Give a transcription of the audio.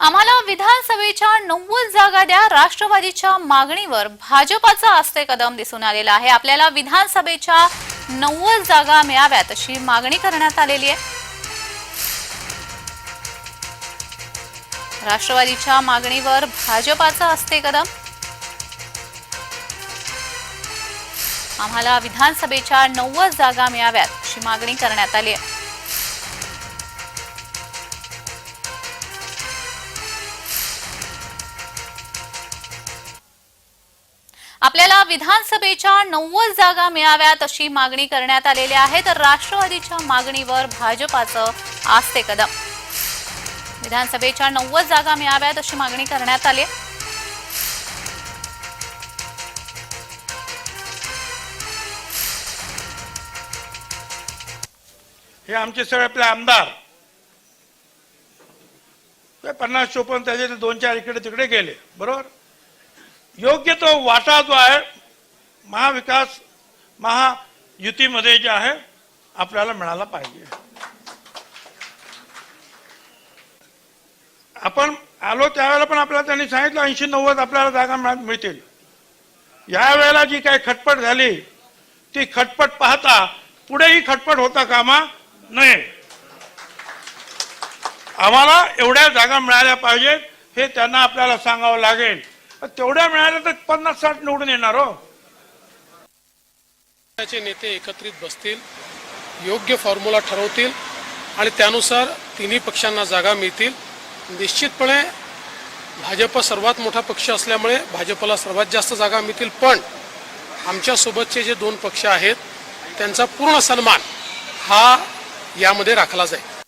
आम्हाला विधानसभेच्या नव्वद जागा द्या राष्ट्रवादीच्या मागणीवर भाजपाचं आस्ते कदम दिसून आलेलं आहे. आपल्याला विधानसभेच्या नव्वद जागा मिळाव्यात अशी मागणी करण्यात आलेली आहे. राष्ट्रवादीच्या मागणीवर भाजपाचं असते कदम. आम्हाला विधानसभेच्या नव्वद जागा मिळाव्यात अशी मागणी करण्यात आली आहे. आपल्याला विधानसभेच्या नव्वद जागा मिळाव्यात अशी मागणी करण्यात आलेली आहे. तर राष्ट्रवादीच्या मागणीवर भाजपाचं आस्ते कदम. विधानसभेच्या नव्वद जागा मिळाव्यात अशी मागणी करण्यात आली. आहे. हे आमचे सगळे आपले आमदार. पन्नास चोपन्न त्याचे दोन चार इकडे तिकडे गेले. बरोबर? योग्य तो वाटा जो आहे महाविकास महायुतीमध्ये जे आहे आपल्याला मिळाला पाहिजे. आपण आलो त्यावेळेला पण आपल्याला त्यांनी सांगितलं ऐंशी नव्वद आपल्याला जागा मिळतील. यावेळेला जी काही खटपट झाली ती खटपट पाहता पुढेही खटपट होता कामा नये. आम्हाला एवढ्या जागा मिळाल्या पाहिजेत हे त्यांना आपल्याला सांगावं लागेल. तेवढ्या मिळाल्या तर पन्नास साठ निवडून येणार हो. नेते एकत्रित बसतील योग्य फॉर्म्युला ठरवतील आणि त्यानुसार तिन्ही पक्षांना जागा मिळतील. निश्चितपणे भाजप सर्वात मोठा पक्ष असल्यामुळे भाजपला सर्वात जास्त जागा मिळतील पण आमच्यासोबतचे जे दोन पक्ष आहेत त्यांचा पूर्ण सन्मान हा यामध्ये राखला जाईल.